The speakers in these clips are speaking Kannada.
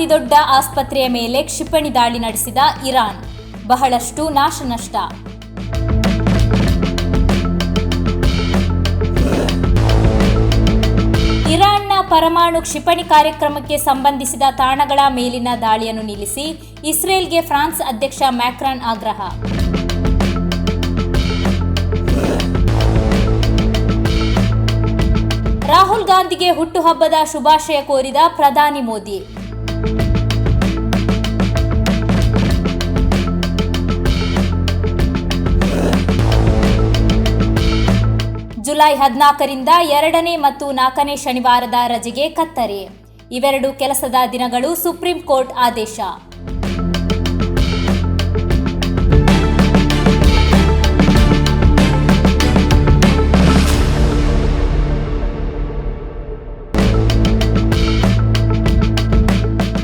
ಅತಿದೊಡ್ಡ ಆಸ್ಪತ್ರೆಯ ಮೇಲೆ ಕ್ಷಿಪಣಿ ದಾಳಿ ನಡೆಸಿದ ಇರಾನ್. ಬಹಳಷ್ಟು ನಾಶನಷ್ಟ ಇರಾನ್ನ ಪರಮಾಣು ಕ್ಷಿಪಣಿ ಕಾರ್ಯಕ್ರಮಕ್ಕೆ ಸಂಬಂಧಿಸಿದ ತಾಣಗಳ ಮೇಲಿನ ದಾಳಿಯನ್ನು ನಿಲ್ಲಿಸಿ ಇಸ್ರೇಲ್ಗೆ ಫ್ರಾನ್ಸ್ ಅಧ್ಯಕ್ಷ ಮ್ಯಾಕ್ರಾನ್ ಆಗ್ರಹ. ರಾಹುಲ್ ಗಾಂಧಿಗೆ ಹುಟ್ಟುಹಬ್ಬದ ಶುಭಾಶಯ ಕೋರಿದ ಪ್ರಧಾನಿ ಮೋದಿ. ಜುಲೈ ಹದಿನಾಲ್ಕರಿಂದ ಎರಡನೇ ಮತ್ತು ನಾಲ್ಕನೇ ಶನಿವಾರದ ರಜೆಗೆ ಕತ್ತರಿ. ಇವೆರಡು ಕೆಲಸದ ದಿನಗಳು ಸುಪ್ರೀಂ ಕೋರ್ಟ್ ಆದೇಶ.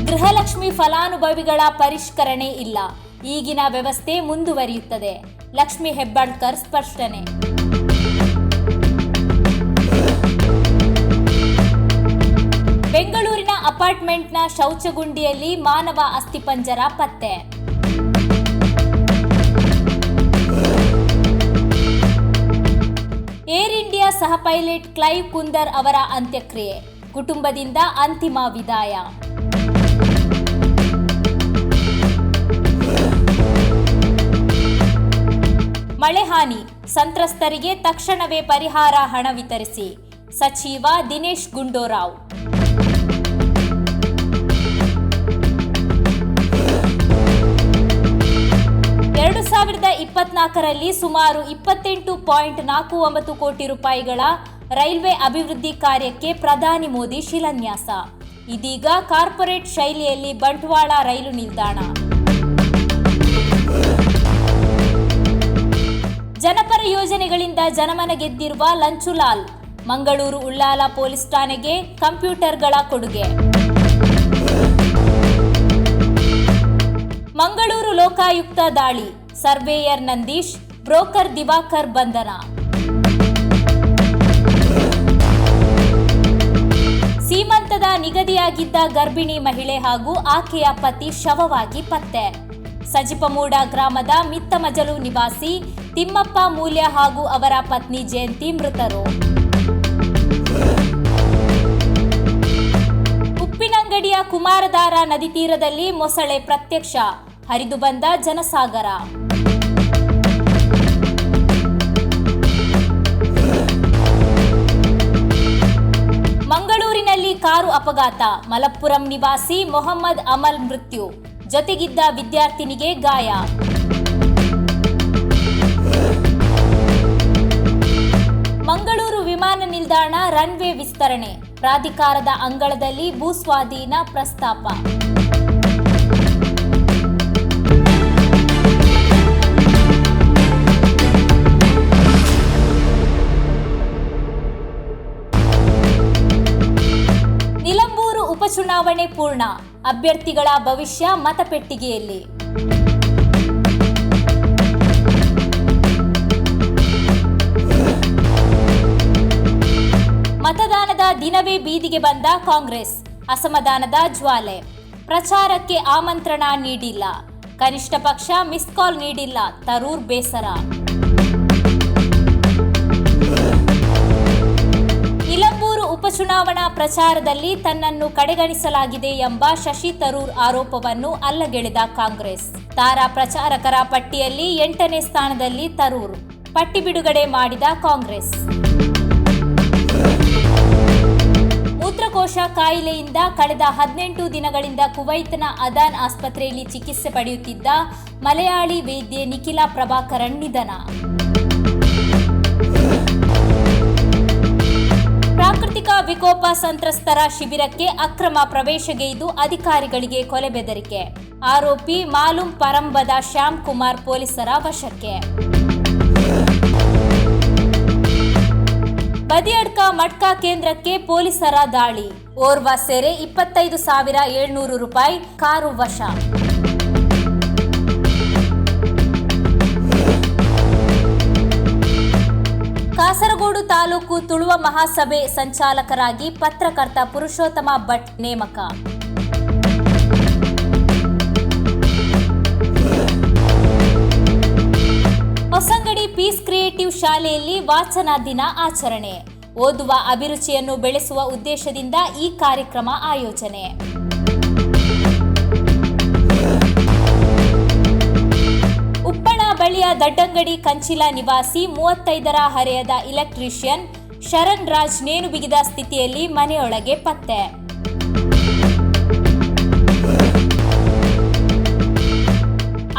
ಗೃಹಲಕ್ಷ್ಮಿ ಫಲಾನುಭವಿಗಳ ಪರಿಷ್ಕರಣೆ ಇಲ್ಲ. ಈಗಿನ ವ್ಯವಸ್ಥೆ ಮುಂದುವರಿಯುತ್ತದೆ. ಲಕ್ಷ್ಮಿ ಹೆಬ್ಬಾಳ್ಕರ್ ಸ್ಪಷ್ಟನೆ. ಅಪಾರ್ಟ್ಮೆಂಟ್ನ ಶೌಚಗುಂಡಿಯಲ್ಲಿ ಮಾನವ ಅಸ್ಥಿಪಂಜರ ಪತ್ತೆ. ಏರ್ ಇಂಡಿಯಾ ಸಹ ಪೈಲಟ್ ಕ್ಲೈವ್ ಕುಂದರ್ ಅವರ ಅಂತ್ಯಕ್ರಿಯೆ. ಕುಟುಂಬದಿಂದ ಅಂತಿಮ ವಿದಾಯ. ಮಳೆ ಹಾನಿ. ಸಂತ್ರಸ್ತರಿಗೆ ತಕ್ಷಣವೇ ಪರಿಹಾರ ಹಣ ವಿತರಿಸಿ. ಸಚಿವ ದಿನೇಶ್ ಗುಂಡೂರಾವ್. ಇಪ್ಪತ್ನಾಲ್ಕರಲ್ಲಿ ಸುಮಾರು ಇಪ್ಪತ್ತೆಂಟು ಪಾಯಿಂಟ್ ನಾಲ್ಕು ಒಂಬತ್ತು ಕೋಟಿ ರೂಪಾಯಿಗಳ ರೈಲ್ವೆ ಅಭಿವೃದ್ಧಿ ಕಾರ್ಯಕ್ಕೆ ಪ್ರಧಾನಿ ಮೋದಿ ಶಿಲಾನ್ಯಾಸ. ಇದೀಗ ಕಾರ್ಪೊರೇಟ್ ಶೈಲಿಯಲ್ಲಿ ಬಂಟ್ವಾಳ ರೈಲು ನಿಲ್ದಾಣ. ಜನಪರ ಯೋಜನೆಗಳಿಂದ ಜನಮನ ಗೆದ್ದಿರುವ ಲಂಚುಲಾಲ್, ಮಂಗಳೂರು ಉಳ್ಳಾಲ ಪೊಲೀಸ್ ಠಾಣೆಗೆ ಕಂಪ್ಯೂಟರ್ಗಳ ಕೊಡುಗೆ. ಮಂಗಳೂರು ಲೋಕಾಯುಕ್ತ ದಾಳಿ. ಸರ್ವೇಯರ್ ನಂದೀಶ್, ಬ್ರೋಕರ್ ದಿವಾಕರ್ ಬಂಧನ. ಸೀಮಂತದ ನಿಗದಿಯಾಗಿದ್ದ ಗರ್ಭಿಣಿ ಮಹಿಳೆ ಹಾಗೂ ಆಕೆಯ ಪತಿ ಶವವಾಗಿ ಪತ್ತೆ. ಸಜಿಪಮೂಡ ಗ್ರಾಮದ ಮಿತ್ತಮಜಲು ನಿವಾಸಿ ತಿಮ್ಮಪ್ಪ ಮೂಲ್ಯ ಹಾಗೂ ಅವರ ಪತ್ನಿ ಜಯಂತಿ ಮೃತರು. ಉಪ್ಪಿನಂಗಡಿಯ ಕುಮಾರಧಾರ ನದಿ ತೀರದಲ್ಲಿ ಮೊಸಳೆ ಪ್ರತ್ಯಕ್ಷ. ಹರಿದು ಬಂದ ಜನಸಾಗರ. ಕಾರು ಅಪಘಾತ. ಮಲಪ್ಪುರಂ ನಿವಾಸಿ ಮೊಹಮ್ಮದ್ ಅಮಲ್ ಮೃತ್ಯು. ಜೊತೆಗಿದ್ದ ವಿದ್ಯಾರ್ಥಿನಿಗೆ ಗಾಯ. ಮಂಗಳೂರು ವಿಮಾನ ನಿಲ್ದಾಣ ರನ್ವೇ ವಿಸ್ತರಣೆ. ಪ್ರಾಧಿಕಾರದ ಅಂಗಳದಲ್ಲಿ ಭೂಸ್ವಾಧೀನ ಪ್ರಸ್ತಾಪ. ಉಪಚುನಾವಣೆ ಪೂರ್ಣ. ಅಭ್ಯರ್ಥಿಗಳ ಭವಿಷ್ಯ ಮತಪೆಟ್ಟಿಗೆಯಲ್ಲಿ. ಮತದಾನದ ದಿನವೇ ಬೀದಿಗೆ ಬಂದ ಕಾಂಗ್ರೆಸ್. ಅಸಮಾಧಾನದ ಜ್ವಾಲೆ. ಪ್ರಚಾರಕ್ಕೆ ಆಮಂತ್ರಣ ನೀಡಿಲ್ಲ. ಕನಿಷ್ಠ ಪಕ್ಷ ಮಿಸ್ ಕಾಲ್ ನೀಡಿಲ್ಲ. ತರೂರ್ ಬೇಸರ. ಉಪಚುನಾವಣಾ ಪ್ರಚಾರದಲ್ಲಿ ತನ್ನನ್ನು ಕಡೆಗಣಿಸಲಾಗಿದೆ ಎಂಬ ಶಶಿ ತರೂರ್ ಆರೋಪವನ್ನು ಅಲ್ಲಗೆಳೆದ ಕಾಂಗ್ರೆಸ್. ತಾರಾ ಪ್ರಚಾರಕರ ಪಟ್ಟಿಯಲ್ಲಿ ಎಂಟನೇ ಸ್ಥಾನದಲ್ಲಿ ತರೂರ್. ಪಟ್ಟಿ ಬಿಡುಗಡೆ ಮಾಡಿದ ಕಾಂಗ್ರೆಸ್. ಮೂತ್ರಕೋಶ ಕಾಯಿಲೆಯಿಂದ ಕಳೆದ ಹದಿನೆಂಟು ದಿನಗಳಿಂದ ಕುವೈತ್ನ ಅದಾನ್ ಆಸ್ಪತ್ರೆಯಲ್ಲಿ ಚಿಕಿತ್ಸೆ ಪಡೆಯುತ್ತಿದ್ದ ಮಲಯಾಳಿ ವೈದ್ಯೆ ನಿಖಿಲಾ ಪ್ರಭಾಕರನ್ ನಿಧನ. ಪ್ರಾಕೃತಿಕ ವಿಕೋಪ ಸಂತ್ರಸ್ತರ ಶಿಬಿರಕ್ಕೆ ಅಕ್ರಮ ಪ್ರವೇಶಗೈದು ಅಧಿಕಾರಿಗಳಿಗೆ ಕೊಲೆ ಬೆದರಿಕೆ. ಆರೋಪಿ ಮಾಲೂಮ್ ಪರಂಬದ ಶ್ಯಾಮ್ ಕುಮಾರ್ ಪೊಲೀಸರ ವಶಕ್ಕೆ. ಬದಿಯಡ್ಕ ಮಟ್ಕಾ ಕೇಂದ್ರಕ್ಕೆ ಪೊಲೀಸರ ದಾಳಿ. ಓರ್ವ ಸೆರೆ ಇಪ್ಪತ್ತೈದು ಸಾವಿರ ಏಳ್ನೂರು ರೂಪಾಯಿ ಕಾರು ವಶ. ತಾಲೂಕು ತುಳುವ ಮಹಾಸಭೆ ಸಂಚಾಲಕರಾಗಿ ಪತ್ರಕರ್ತ ಪುರುಷೋತ್ತಮ ಭಟ್ ನೇಮಕ. ಹೊಸಂಗಡಿ ಪೀಸ್ ಕ್ರಿಯೇಟಿವ್ ಶಾಲೆಯಲ್ಲಿ ವಾಚನ ದಿನ ಆಚರಣೆ. ಓದುವ ಅಭಿರುಚಿಯನ್ನು ಬೆಳೆಸುವ ಉದ್ದೇಶದಿಂದ ಈ ಕಾರ್ಯಕ್ರಮ ಆಯೋಜನೆ. ದಡ್ಡಂಗಡಿ ಕಂಚಿಲ ನಿವಾಸಿ ಮೂವತ್ತೈದರ ಹರೆಯದ ಇಲೆಕ್ಟ್ರಿಷಿಯನ್ ಶರಣ್ ರಾಜ್ ನೇಣು ಬಿಗಿದ ಸ್ಥಿತಿಯಲ್ಲಿ ಮನೆಯೊಳಗೆ ಪತ್ತೆ.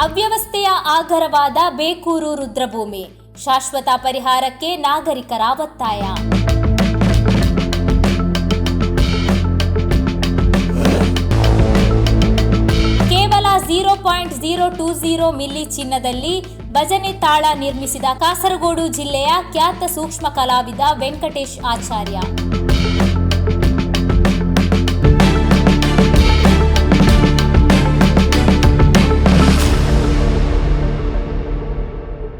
ಅವ್ಯವಸ್ಥೆಯ ಆಗರವಾದ ಬೇಕೂರು ರುದ್ರಭೂಮಿ, ಶಾಶ್ವತ ಪರಿಹಾರಕ್ಕೆ ನಾಗರಿಕರ ಒತ್ತಾಯ. ಕೇವಲ zero point zero two zero milli ಚಿನ್ನದಲ್ಲಿ ಭಜನೆ ತಾಳ ನಿರ್ಮಿಸಿದ ಕಾಸರಗೋಡು ಜಿಲ್ಲೆಯ ಖ್ಯಾತ ಸೂಕ್ಷ್ಮ ಕಲಾವಿದ ವೆಂಕಟೇಶ್ ಆಚಾರ್ಯ.